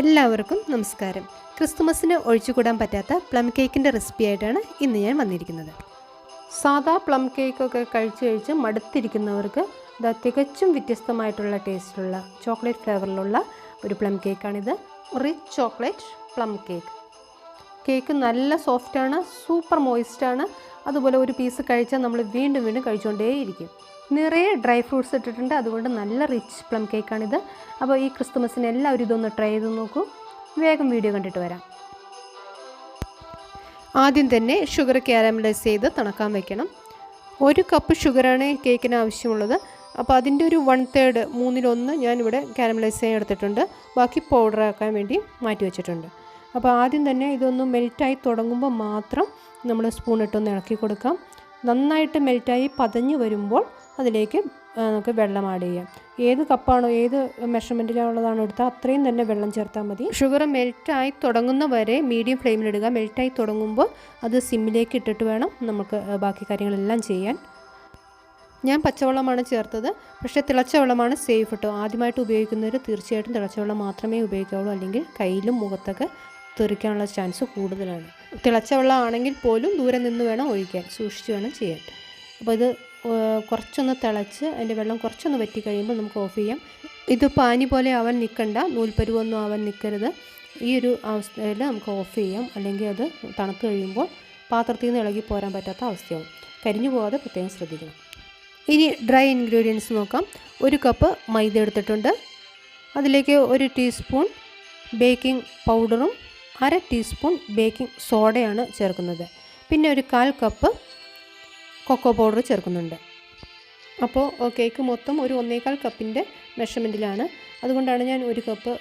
എല്ലാവർക്കും നമസ്കാരം. ക്രിസ്തുമസിന് ഒഴിച്ചുകൂടാൻ പറ്റാത്ത പ്ലം കേക്കിന്റെ റെസിപ്പി ആയിട്ടാണ് ഇന്ന് ഞാൻ വന്നിരിക്കുന്നത്. സാധാ പ്ലം കേക്കൊക്കെ കഴിച്ച് കഴിച്ച് മടുത്തിരിക്കുന്നവർക്ക് ഇത് തികച്ചും വ്യത്യസ്തമായിട്ടുള്ള ടേസ്റ്റിലുള്ള ചോക്ലേറ്റ് ഫ്ലേവറിലുള്ള ഒരു plum കേക്കാണിത്. Rich chocolate plum cake. Cake നല്ല സോഫ്റ്റാണ് സൂപ്പർ മോയിസ്റ്റാണ്. അതുപോലെ ഒരു പീസ് കഴിച്ചാൽ നമ്മൾ വീണ്ടും വീണ്ടും കഴിച്ചുകൊണ്ടേയിരിക്കും. നിറയെ ഡ്രൈ ഫ്രൂട്ട്സ് ഇട്ടിട്ടുണ്ട്. അതുകൊണ്ട് നല്ല റിച്ച് പ്ലം കേക്കാണിത് അപ്പോൾ ഈ ക്രിസ്തുമസിന് എല്ലാവരും ഇതൊന്ന് ട്രൈ ചെയ്ത് നോക്കൂ. വേഗം വീഡിയോ കണ്ടിട്ട് വരാം. ആദ്യം തന്നെ ഷുഗർ ക്യാരമലൈസ് ചെയ്ത് തണക്കാൻ വെക്കണം. ഒരു കപ്പ് ഷുഗറാണ് കേക്കിന് ആവശ്യമുള്ളത്. അപ്പോൾ അതിന്റെ ഒരു വൺ തേർഡ് മൂന്നിലൊന്ന് ഞാനിവിടെ കാരമലൈസ് ചെയ്യാൻ എടുത്തിട്ടുണ്ട്. ബാക്കി പൗഡറാക്കാൻ വേണ്ടി മാറ്റി വെച്ചിട്ടുണ്ട്. അപ്പോൾ ആദ്യം തന്നെ ഇതൊന്ന് മെൽറ്റായി തുടങ്ങുമ്പോൾ മാത്രം നമ്മൾ സ്പൂൺ ഇട്ടൊന്ന് ഇളക്കി കൊടുക്കാം. നന്നായിട്ട് മെൽറ്റായി പതഞ്ഞ് വരുമ്പോൾ അതിലേക്ക് നമുക്ക് വെള്ളം ആഡ് ചെയ്യാം. ഏത് കപ്പാണോ ഏത് മെഷർമെന്റിലുള്ളതാണോ എടുത്താൽ അത്രയും തന്നെ വെള്ളം ചേർത്താൽ മതി. ഷുഗർ മെൽറ്റായി തുടങ്ങുന്ന വരെ മീഡിയം ഫ്ലെയിമിലിടുക മെൽറ്റായി തുടങ്ങുമ്പോൾ അത് സിമ്മിലേക്ക് ഇട്ടിട്ട് വേണം നമുക്ക് ബാക്കി കാര്യങ്ങളെല്ലാം ചെയ്യാൻ. ഞാൻ പച്ചവെള്ളമാണ് ചേർത്തത്. പക്ഷേ തിളച്ച വെള്ളമാണ് സേഫ് കേട്ടോ ആദ്യമായിട്ട് ഉപയോഗിക്കുന്നവർ തീർച്ചയായിട്ടും തിളച്ച വെള്ളം മാത്രമേ ഉപയോഗിക്കാവുള്ളൂ. അല്ലെങ്കിൽ കയ്യിലും മുഖത്തൊക്കെ തെറിക്കാനുള്ള ചാൻസ് കൂടുതലാണ്. തിളച്ച വെള്ളമാണെങ്കിൽ പോലും ദൂരെ നിന്ന് വേണം ഒഴിക്കാൻ സൂക്ഷിച്ച് വേണം ചെയ്യാൻ. അപ്പോൾ ഇത് കുറച്ചൊന്ന് തിളച്ച് അതിന്റെ വെള്ളം കുറച്ചൊന്ന് വറ്റി കഴിയുമ്പോൾ നമുക്ക് ഓഫ് ചെയ്യാം. ഇത് പാനി പോലെ ആവാൻ നിൽക്കണ്ട നൂൽപ്പരുവൊന്നും ആവാൻ നിൽക്കരുത്. ഈ ഒരു അവസ്ഥയിൽ നമുക്ക് ഓഫ് ചെയ്യാം. അല്ലെങ്കിൽ അത് തണുത്ത് കഴിയുമ്പോൾ പാത്രത്തിൽ നിന്ന് ഇളകി പോരാൻ പറ്റാത്ത അവസ്ഥയാവും. കരിഞ്ഞു പോകാതെ പ്രത്യേകം ശ്രദ്ധിക്കണം. ഇനി ഡ്രൈ ഇൻഗ്രീഡിയൻസ് നോക്കാം. ഒരു കപ്പ് മൈദ എടുത്തിട്ടുണ്ട്. അതിലേക്ക് ഒരു ടീസ്പൂൺ ബേക്കിംഗ് പൗഡറും അര ടീസ്പൂൺ ബേക്കിംഗ് സോഡയാണ് ചേർക്കുന്നത്. പിന്നെ ഒരു കാൽ കപ്പ് കൊക്കോ പൗഡർ ചേർക്കുന്നുണ്ട്. അപ്പോൾ കേക്ക് മൊത്തം ഒരു ഒന്നേകാൽ കപ്പിന്റെ മെഷർമെന്റിലാണ്. അതുകൊണ്ടാണ് ഞാൻ ഒരു കപ്പ്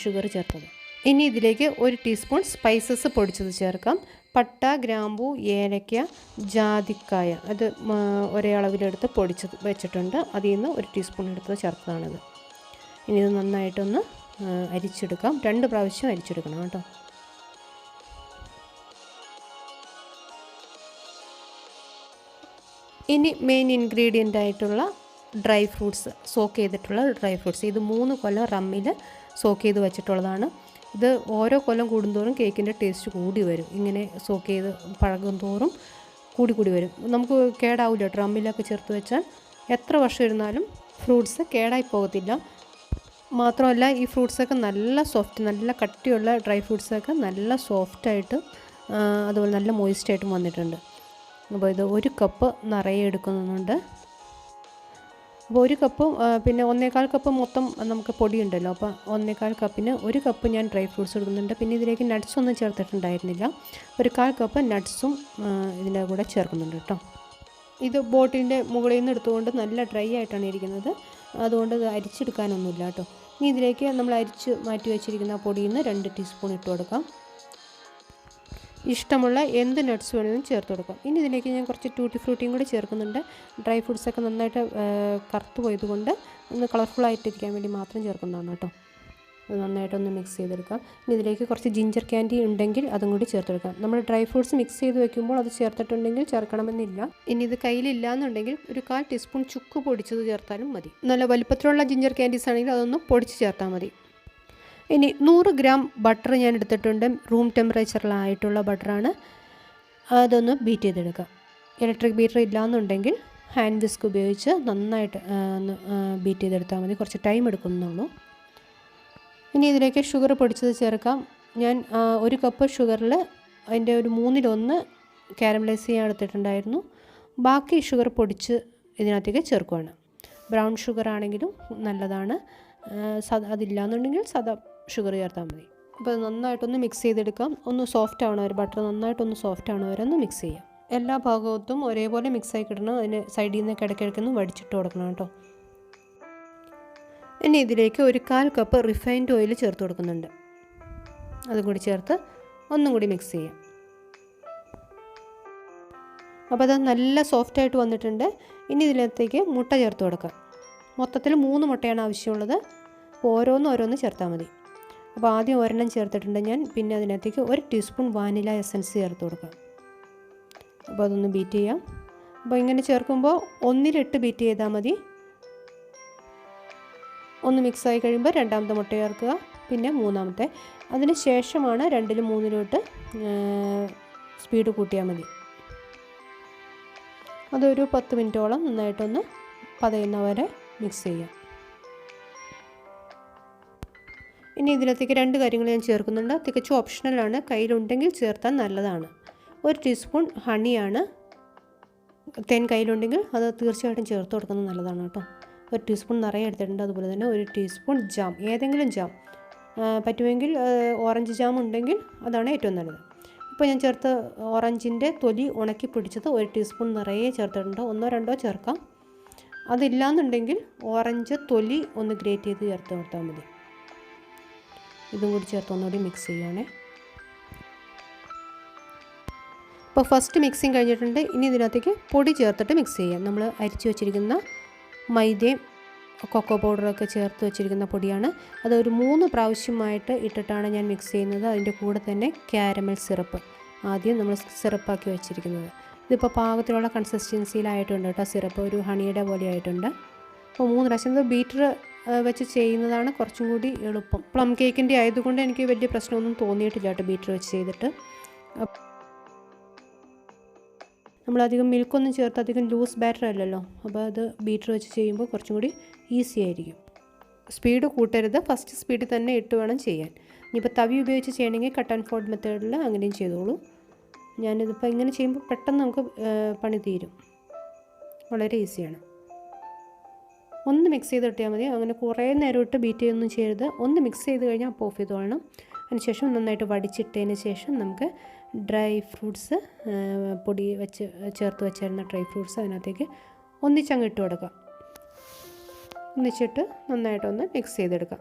ഷുഗർ ചേർത്തത്. ഇനി ഇതിലേക്ക് ഒരു ടീസ്പൂൺ സ്പൈസസ് പൊടിച്ചത് ചേർക്കാം. പട്ട ഗ്രാമ്പൂ ഏലക്ക ജാതിക്കായ. അത് ഒരേ അളവിലെടുത്ത് പൊടിച്ചത് വെച്ചിട്ടുണ്ട്. അതിൽ നിന്ന് ഒരു ടീസ്പൂൺ എടുത്ത് ചേർത്തതാണിത്. ഇനി ഇത് നന്നായിട്ടൊന്ന് അരിച്ചെടുക്കാം. രണ്ട് പ്രാവശ്യം അരിച്ചെടുക്കണം കേട്ടോ. ഇനി മെയിൻ ഇൻഗ്രീഡിയന്റ് ആയിട്ടുള്ള ഡ്രൈ ഫ്രൂട്ട്സ് സോക്ക് ചെയ്തിട്ടുള്ള ഡ്രൈ ഫ്രൂട്ട്സ് ഇത് മൂന്ന് കൊല്ലം റമ്മിൽ സോക്ക് ചെയ്ത് വെച്ചിട്ടുള്ളതാണ്. ഇത് ഓരോ കൊല്ലം കൂടുന്തോറും കേക്കിന്റെ ടേസ്റ്റ് കൂടി വരും. ഇങ്ങനെ സോക്ക് ചെയ്ത് പഴകും തോറും കൂടി കൂടി വരും. നമുക്ക് കേടാവില്ല ഡ്രമ്മിലൊക്കെ ചേർത്ത് വെച്ചാൽ എത്ര വർഷം ഇരുന്നാലും ഫ്രൂട്ട്സ് കേടായി പോകത്തില്ല. മാത്രമല്ല ഈ ഫ്രൂട്ട്സൊക്കെ നല്ല സോഫ്റ്റ് നല്ല കട്ടിയുള്ള ഡ്രൈ ഫ്രൂട്ട്സൊക്കെ നല്ല സോഫ്റ്റായിട്ട് അതുപോലെ നല്ല മോയിസ്റ്റായിട്ടും വന്നിട്ടുണ്ട്. അപ്പോൾ ഇത് ഒരു കപ്പ് നിറയെ എടുക്കുന്നുണ്ട്. അപ്പോൾ ഒരു കപ്പ് പിന്നെ ഒന്നേകാൽ കപ്പ് മൊത്തം നമുക്ക് പൊടിയുണ്ടല്ലോ. അപ്പോൾ ഒന്നേകാൽ കപ്പിന് ഒരു കപ്പ് ഞാൻ ഡ്രൈ ഫ്രൂട്ട്സ് എടുക്കുന്നുണ്ട്. പിന്നെ ഇതിലേക്ക് നട്ട്സ് ഒന്നും ചേർത്തിട്ടുണ്ടായിരുന്നില്ല. ഒരു കാൽ കപ്പ് നട്ട്സും ഇതിന്റെ കൂടെ ചേർക്കുന്നുണ്ട് കേട്ടോ. ഇത് ബോട്ടിലിന്റെ മുകളിൽ നിന്ന് എടുത്തുകൊണ്ട് നല്ല ഡ്രൈ ആയിട്ടാണ് ഇരിക്കുന്നത്. അതുകൊണ്ട് ഇത് അരിച്ചെടുക്കാനൊന്നുമില്ല കേട്ടോ. ഇനി ഇതിലേക്ക് നമ്മൾ അരിച്ച് മാറ്റി വെച്ചിരിക്കുന്ന പൊടിയിൽ നിന്ന് രണ്ട് ടീസ്പൂൺ ഇട്ട് കൊടുക്കാം. ഇഷ്ടമുള്ള എന്ത് നട്ട്സ് വേണമെങ്കിലും ചേർത്ത് കൊടുക്കാം. ഇനി ഇതിലേക്ക് ഞാൻ കുറച്ച് ടൂട്ടി ഫ്രൂട്ടിയും കൂടി ചേർക്കുന്നുണ്ട്. ഡ്രൈ ഫ്രൂട്ട്സൊക്കെ നന്നായിട്ട് കറുത്ത് പോയതുകൊണ്ട് ഒന്ന് കളർഫുൾ ആയിട്ടിരിക്കാൻ വേണ്ടി മാത്രം ചേർക്കുന്നതാണ് കേട്ടോ. നന്നായിട്ടൊന്ന് മിക്സ് ചെയ്തെടുക്കാം. ഇനി ഇതിലേക്ക് കുറച്ച് ജിഞ്ചർ ക്യാൻഡി ഉണ്ടെങ്കിൽ അതും കൂടി ചേർത്തെടുക്കാം നമ്മൾ ഡ്രൈ ഫ്രൂട്ട്സ് മിക്സ് ചെയ്ത് വെക്കുമ്പോൾ അത് ചേർത്തിട്ടുണ്ടെങ്കിൽ ചേർക്കണമെന്നില്ല. ഇനി ഇത് കയ്യിലില്ല എന്നുണ്ടെങ്കിൽ ഒരു കാൽ ടീസ്പൂൺ ചുക്ക് പൊടിച്ചത് ചേർത്താലും മതി. നല്ല വലുപ്പത്തിലുള്ള ജിഞ്ചർ ക്യാൻഡീസ് ആണെങ്കിൽ അതൊന്ന് പൊടിച്ച് ചേർത്താൽ മതി. ഇനി നൂറ് ഗ്രാം ബട്ടർ ഞാൻ എടുത്തിട്ടുണ്ട് റൂം ടെമ്പറേച്ചറിലായിട്ടുള്ള ബട്ടറാണ് അതൊന്ന് ബീറ്റ് ചെയ്തെടുക്കുക ഇലക്ട്രിക് ബീറ്റർ ഇല്ലയെന്നുണ്ടെങ്കിൽ ഹാൻഡ് വിസ്ക് ഉപയോഗിച്ച് നന്നായിട്ട് ഒന്ന് ബീറ്റ് ചെയ്തെടുത്താൽ മതി. കുറച്ച് ടൈം എടുക്കുന്നുള്ളൂ. ഇനി ഇതിലേക്ക് ഷുഗർ പൊടിച്ചത് ചേർക്കാം. ഞാൻ ഒരു കപ്പ് ഷുഗറിൽ അതിന്റെ ഒരു മൂന്നിലൊന്ന് കാരമലൈസ് ചെയ്യാൻ എടുത്തിട്ടുണ്ടായിരുന്നു. ബാക്കി ഷുഗർ പൊടിച്ച് ഇതിനകത്തേക്ക് ചേർക്കുകയാണ് ബ്രൗൺ ഷുഗർ ആണെങ്കിലും നല്ലതാണ്. സദാ അതില്ലാന്നുണ്ടെങ്കിൽ സദാ ഷുഗർ ചേർത്താൽ മതി. അപ്പോൾ നന്നായിട്ടൊന്ന് മിക്സ് ചെയ്തെടുക്കാം. ഒന്ന് സോഫ്റ്റ് ആവണം വരെ ബട്ടർ നന്നായിട്ടൊന്ന് സോഫ്റ്റ് ആവണം വരെ ഒന്ന് മിക്സ് ചെയ്യാം. എല്ലാ ഭാഗത്തും ഒരേപോലെ മിക്സ് ആയി കിട്ടണം. അതിന് സൈഡിൽ നിന്ന് കിടക്കിടക്കൊന്ന് വടിച്ചിട്ട് കൊടുക്കണം കേട്ടോ. ഇനി ഇതിലേക്ക് ഒരു കാൽ കപ്പ് റിഫൈൻഡ് ഓയിൽ ചേർത്ത് കൊടുക്കുന്നുണ്ട്. അതും കൂടി ചേർത്ത് ഒന്നും കൂടി മിക്സ് ചെയ്യാം. അപ്പോൾ അത് നല്ല സോഫ്റ്റ് ആയിട്ട് വന്നിട്ടുണ്ട്. ഇനി ഇതിനകത്തേക്ക് മുട്ട ചേർത്ത് കൊടുക്കാം. മൊത്തത്തിൽ മൂന്ന് മുട്ടയാണ് ആവശ്യമുള്ളത്. ഓരോന്ന് ഓരോന്ന് ചേർത്താൽ മതി. അപ്പോൾ ആദ്യം ഒരെണ്ണം ചേർത്തിട്ടുണ്ട് ഞാൻ പിന്നെ അതിനകത്തേക്ക് ഒരു ടീസ്പൂൺ വാനില എസൻസ് ചേർത്ത് കൊടുക്കാം. അപ്പോൾ അതൊന്ന് ബീറ്റ് ചെയ്യാം. അപ്പോൾ ഇങ്ങനെ ചേർക്കുമ്പോൾ ഒന്നിലിട്ട് ബീറ്റ് ചെയ്താൽ മതി. ഒന്ന് മിക്സായി കഴിയുമ്പോൾ രണ്ടാമത്തെ മുട്ട ചേർക്കുക പിന്നെ മൂന്നാമത്തെ. അതിന് ശേഷമാണ് രണ്ടിലും മൂന്നിലോട്ട് സ്പീഡ് കൂട്ടിയാൽ മതി. അതൊരു പത്ത് മിനിറ്റോളം നന്നായിട്ടൊന്ന് പതയുന്നവരെ മിക്സ് ചെയ്യാം. ഇനി ഇതിനകത്തേക്ക് രണ്ട് കാര്യങ്ങൾ ഞാൻ ചേർക്കുന്നുണ്ട്. തികച്ചും ഓപ്ഷണലാണ് കയ്യിലുണ്ടെങ്കിൽ ചേർത്താൽ നല്ലതാണ്. ഒരു ടീസ്പൂൺ ഹണിയാണ് തേൻ കയ്യിലുണ്ടെങ്കിൽ അത് തീർച്ചയായിട്ടും ചേർത്ത് കൊടുക്കുന്നത് നല്ലതാണ് കേട്ടോ. ഒരു ടീസ്പൂൺ നിറയെ എടുത്തിട്ടുണ്ട്. അതുപോലെ തന്നെ ഒരു ടീസ്പൂൺ ജാം ഏതെങ്കിലും ജാം പറ്റുമെങ്കിൽ ഓറഞ്ച് ജാം ഉണ്ടെങ്കിൽ അതാണ് ഏറ്റവും നല്ലത്. ഇപ്പോൾ ഞാൻ ചേർത്ത് ഓറഞ്ചിന്റെ തൊലി ഉണക്കി പിടിച്ചത് ഒരു ടീസ്പൂൺ നിറയെ ചേർത്തിട്ടുണ്ട്. ഒന്നോ രണ്ടോ ചേർക്കാം. അതില്ലാന്നുണ്ടെങ്കിൽ ഓറഞ്ച് തൊലി ഒന്ന് ഗ്രേറ്റ് ചെയ്ത് ചേർത്ത് കൊടുത്താൽ മതി. ഇതും കൂടി ചേർത്ത് ഒന്നുകൂടി മിക്സ് ചെയ്യുകയാണേ ഇപ്പോൾ ഫസ്റ്റ് മിക്സിങ് കഴിഞ്ഞിട്ടുണ്ട്. ഇനി ഇതിനകത്തേക്ക് പൊടി ചേർത്തിട്ട് മിക്സ് ചെയ്യാം. നമ്മൾ അരിച്ചു വെച്ചിരിക്കുന്ന മൈദയും കൊക്കോ പൗഡറൊക്കെ ചേർത്ത് വെച്ചിരിക്കുന്ന പൊടിയാണ്. അത് ഒരു മൂന്ന് പ്രാവശ്യമായിട്ട് ഇട്ടിട്ടാണ് ഞാൻ മിക്സ് ചെയ്യുന്നത്. അതിന്റെ കൂടെ തന്നെ ക്യാരമൽ സിറപ്പ് ആദ്യം നമ്മൾ സിറപ്പാക്കി വെച്ചിരിക്കുന്നത്. ഇതിപ്പോൾ പാകത്തിലുള്ള കൺസിസ്റ്റൻസിയിലായിട്ടുണ്ട് കേട്ടോ. സിറപ്പ് ഒരു ഹണിയുടെ പോലെ ആയിട്ടുണ്ട്. അപ്പോൾ മൂന്ന് പ്രാവശ്യം ബീറ്റർ വെച്ച് ചെയ്യുന്നതാണ് കുറച്ചും കൂടി എളുപ്പം. പ്ലം കേക്കിന്റെ ആയതുകൊണ്ട് എനിക്ക് വലിയ പ്രശ്നമൊന്നും തോന്നിയിട്ടില്ല കേട്ടോ ബീറ്റർ വെച്ച് ചെയ്തിട്ട്. നമ്മളധികം മിൽക്കൊന്നും ചേർത്ത് അധികം ലൂസ് ബാറ്റർ അല്ലല്ലോ. അപ്പോൾ അത് ബീറ്റർ വെച്ച് ചെയ്യുമ്പോൾ കുറച്ചും കൂടി ഈസി ആയിരിക്കും. സ്പീഡ് കൂട്ടരുത്. ഫസ്റ്റ് സ്പീഡിൽ തന്നെ ഇട്ട് വേണം ചെയ്യാൻ. ഇനിയിപ്പോൾ തവി ഉപയോഗിച്ച് ചെയ്യണമെങ്കിൽ കട്ട് ആൻഡ് ഫോൾഡ് മെത്തേഡിൽ അങ്ങനെയും ചെയ്തോളൂ. ഞാനിതിപ്പോൾ ഇങ്ങനെ ചെയ്യുമ്പോൾ പെട്ടെന്ന് നമുക്ക് പണി തീരും. വളരെ ഈസിയാണ്. ഒന്ന് മിക്സ് ചെയ്ത് ഇട്ടാൽ മതി. അങ്ങനെ കുറേ നേരം ഇട്ട് ബീറ്റ് ചെയ്യൊന്നും ചെയ്യരുത്. ഒന്ന് മിക്സ് ചെയ്ത് കഴിഞ്ഞാൽ അപ്പോൾ ഓഫ് ചെയ്തോളണം. അതിനുശേഷം നന്നായിട്ട് വടിച്ചിട്ടതിന് ശേഷം നമുക്ക് ഡ്രൈ ഫ്രൂട്ട്സ് പൊടി വെച്ച് ചേർത്ത് വെച്ചിരുന്ന ഡ്രൈ ഫ്രൂട്ട്സ് അതിനകത്തേക്ക് ഒന്നിച്ചങ്ങ് ഇട്ട് കൊടുക്കാം. ഒന്നിച്ചിട്ട് നന്നായിട്ടൊന്ന് മിക്സ് ചെയ്തെടുക്കാം.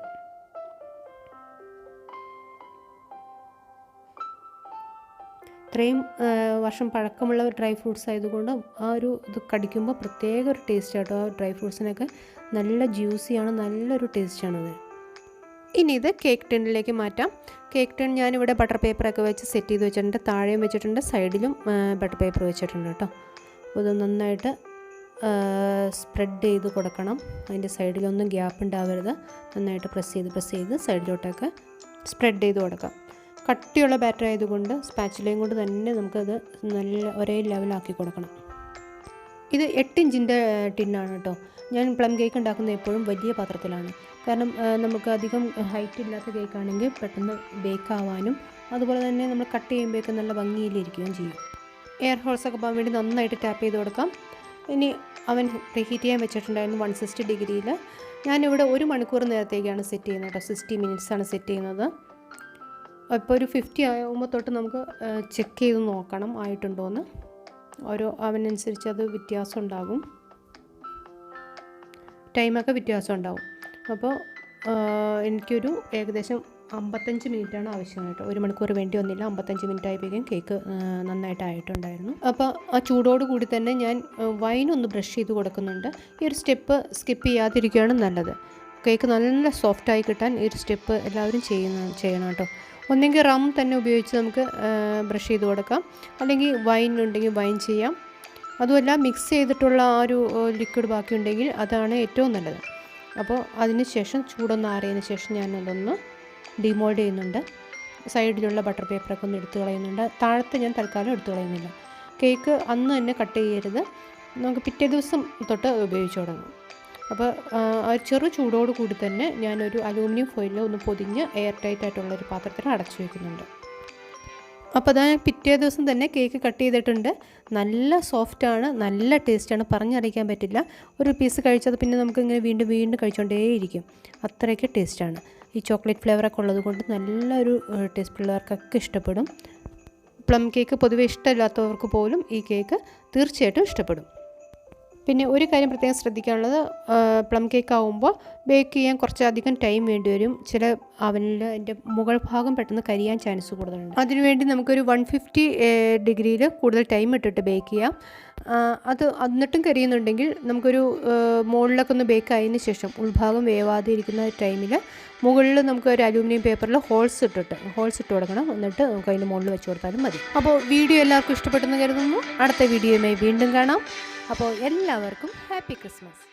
ഇത്രയും വർഷം പഴക്കമുള്ള ഡ്രൈ ഫ്രൂട്ട്സ് ആയതുകൊണ്ട് ആ ഒരു ഇത് കടിക്കുമ്പോൾ പ്രത്യേക ഒരു ടേസ്റ്റ് ആട്ടോ. ആ ഡ്രൈ ഫ്രൂട്ട്സിനൊക്കെ നല്ല ജ്യൂസിയാണ് നല്ലൊരു ടേസ്റ്റാണത്. ഇനി ഇത് കേക്ക് ടിന്നിലേക്ക് മാറ്റാം. കേക്ക് ടിൻ ഞാനിവിടെ ബട്ടർ പേപ്പറൊക്കെ വെച്ച് സെറ്റ് ചെയ്ത് വെച്ചിട്ടുണ്ട്. താഴെയും വെച്ചിട്ടുണ്ട് സൈഡിലും ബട്ടർ പേപ്പർ വെച്ചിട്ടുണ്ട് കേട്ടോ. ഇത് നന്നായിട്ട് സ്പ്രെഡ് ചെയ്ത് കൊടുക്കണം. അതിന്റെ സൈഡിലൊന്നും ഗ്യാപ്പ് ഉണ്ടാവരുത്. നന്നായിട്ട് പ്രസ് ചെയ്ത് പ്രസ് ചെയ്ത് സൈഡിലോട്ടൊക്കെ സ്പ്രെഡ് ചെയ്ത് കൊടുക്കാം. കട്ടിയുള്ള ബാറ്റർ ആയതുകൊണ്ട് സ്പാച്ചിലയും കൊണ്ട് തന്നെ നമുക്കത് നല്ല ഒരേ ലെവലാക്കി കൊടുക്കണം. ഇത് എട്ട് ഇഞ്ചിന്റെ ടിന്നാണ് കേട്ടോ ഞാൻ പ്ലം കേക്ക് ഉണ്ടാക്കുന്ന എപ്പോഴും വലിയ പാത്രത്തിലാണ്. കാരണം നമുക്ക് അധികം ഹൈറ്റ് ഇല്ലാത്ത കേക്കാണെങ്കിൽ പെട്ടെന്ന് ബേക്ക് ആവാനും അതുപോലെ തന്നെ നമ്മൾ കട്ട് ചെയ്യുമ്പോഴേക്കും നല്ല ഭംഗിയിലിരിക്കുകയും ചെയ്യും. എയർ ഹോൾസ് ഒക്കെ പോകാൻ വേണ്ടി നന്നായിട്ട് ടാപ്പ് ചെയ്ത് കൊടുക്കാം. ഇനി അവൻ റീഹീറ്റ് ചെയ്യാൻ വെച്ചിട്ടുണ്ടായിരുന്നു വൺ സിക്സ്റ്റി ഡിഗ്രിയിൽ ഞാനിവിടെ ഒരു മണിക്കൂർ നേരത്തേക്കാണ് സെറ്റ് ചെയ്യുന്നത് കേട്ടോ സിക്സ്റ്റി മിനിറ്റ്സാണ് സെറ്റ് ചെയ്യുന്നത്. ഇപ്പോൾ ഒരു ഫിഫ്റ്റി ആകുമ്പോൾ തൊട്ട് നമുക്ക് ചെക്ക് ചെയ്ത് നോക്കണം ആയിട്ടുണ്ടോ എന്ന് ഓരോ അവനനുസരിച്ച് അത് വ്യത്യാസം ഉണ്ടാകും. ടൈമൊക്കെ വ്യത്യാസം ഉണ്ടാകും അപ്പോൾ എനിക്കൊരു ഏകദേശം അമ്പത്തഞ്ച് മിനിറ്റാണ് ആവശ്യമായിട്ട് ഒരു മണിക്കൂർ വേണ്ടി വന്നില്ല. അമ്പത്തഞ്ച് മിനിറ്റ് ആയപ്പോഴേക്കും കേക്ക് നന്നായിട്ട് ആയിട്ടുണ്ടായിരുന്നു. അപ്പോൾ ആ ചൂടോട് കൂടി തന്നെ ഞാൻ വൈൻ ഒന്ന് ബ്രഷ് ചെയ്ത് കൊടുക്കുന്നുണ്ട്. ഈ ഒരു സ്റ്റെപ്പ് സ്കിപ്പ് ചെയ്യാതിരിക്കുകയാണ് നല്ലത്. കേക്ക് നല്ല സോഫ്റ്റായി കിട്ടാൻ ഈ ഒരു സ്റ്റെപ്പ് എല്ലാവരും ചെയ്യുന്ന ചെയ്യണം കേട്ടോ. ഒന്നെങ്കിൽ റം തന്നെ ഉപയോഗിച്ച് നമുക്ക് ബ്രഷ് ചെയ്ത് കൊടുക്കാം. അല്ലെങ്കിൽ വൈൻ ഉണ്ടെങ്കിൽ വൈൻ ചെയ്യാം. അതുമല്ല മിക്സ് ചെയ്തിട്ടുള്ള ആ ഒരു ലിക്വിഡ് ബാക്കി ഉണ്ടെങ്കിൽ അതാണ് ഏറ്റവും നല്ലത്. അപ്പോൾ അതിന് ശേഷം ചൂടൊന്ന് ആറിയതിന് ശേഷം ഞാനതൊന്ന് ഡിമോൾഡ് ചെയ്യുന്നുണ്ട്. സൈഡിലുള്ള ബട്ടർ പേപ്പറൊക്കെ ഒന്ന് എടുത്തു കളയുന്നുണ്ട്. താഴത്തെ ഞാൻ തൽക്കാലം എടുത്തു കളയുന്നില്ല. കേക്ക് അന്ന് തന്നെ കട്ട് ചെയ്യരുത്. നമുക്ക് പിറ്റേ ദിവസം തൊട്ട് ഉപയോഗിച്ച് തുടങ്ങും. അപ്പോൾ ചെറു ചൂടോട് കൂടി തന്നെ ഞാനൊരു അലൂമിനിയം ഫോയിലിൽ ഒന്ന് പൊതിഞ്ഞ് എയർ ടൈറ്റ് ആയിട്ടുള്ള ഒരു പാത്രത്തിൽ അടച്ചു വയ്ക്കുന്നുണ്ട് അപ്പോൾ അതാ പിറ്റേ ദിവസം തന്നെ കേക്ക് കട്ട് ചെയ്തിട്ടുണ്ട്. നല്ല സോഫ്റ്റാണ് നല്ല ടേസ്റ്റാണ് പറഞ്ഞറിയിക്കാൻ പറ്റില്ല. ഒരു പീസ് കഴിച്ചത് പിന്നെ നമുക്കിങ്ങനെ വീണ്ടും വീണ്ടും കഴിച്ചുകൊണ്ടേയിരിക്കും അത്രയ്ക്ക് ടേസ്റ്റാണ് ഈ ചോക്ലേറ്റ് ഫ്ലേവറൊക്കെ ഉള്ളത് കൊണ്ട് നല്ലൊരു ടേസ്റ്റ് പിള്ളേർക്കൊക്കെ ഇഷ്ടപ്പെടും. പ്ലം കേക്ക് പൊതുവെ ഇഷ്ടമില്ലാത്തവർക്ക് പോലും ഈ കേക്ക് തീർച്ചയായിട്ടും ഇഷ്ടപ്പെടും. പിന്നെ ഒരു കാര്യം പ്രത്യേകം ശ്രദ്ധിക്കാനുള്ളത് പ്ലം കേക്ക് ആകുമ്പോൾ ബേക്ക് ചെയ്യാൻ കുറച്ചധികം ടൈം വേണ്ടി വരും. ചില അവനിൽ അതിന്റെ മുകൾ ഭാഗം പെട്ടെന്ന് കരിയാൻ ചാൻസ് കൂടുതലുണ്ട്. അതിനുവേണ്ടി നമുക്കൊരു വൺ ഫിഫ്റ്റി ഡിഗ്രിയിൽ കൂടുതൽ ടൈം ഇട്ടിട്ട് ബേക്ക് ചെയ്യാം. അത് എന്നിട്ടും കരിയുന്നുണ്ടെങ്കിൽ നമുക്കൊരു മുകളിലൊക്കെ ഒന്ന് ബേക്ക് ആയതിന് ശേഷം ഉൾഭാഗം വേവാതെ ഇരിക്കുന്ന ടൈമിൽ മുകളിൽ നമുക്ക് ഒരു അലൂമിനിയം പേപ്പറിൽ ഹോൾസ് ഇട്ടിട്ട് ഹോൾസ് ഇട്ട് കൊടുക്കണം. എന്നിട്ട് നമുക്ക് അതിന്റെ മുകളിൽ വെച്ച് കൊടുത്താലും മതി. അപ്പോൾ വീഡിയോ എല്ലാവർക്കും ഇഷ്ടപ്പെട്ടെന്ന് കരുതുന്നു. അടുത്ത വീഡിയോയുമായി വീണ്ടും കാണാം. അപ്പോൾ എല്ലാവർക്കും ഹാപ്പി ക്രിസ്മസ്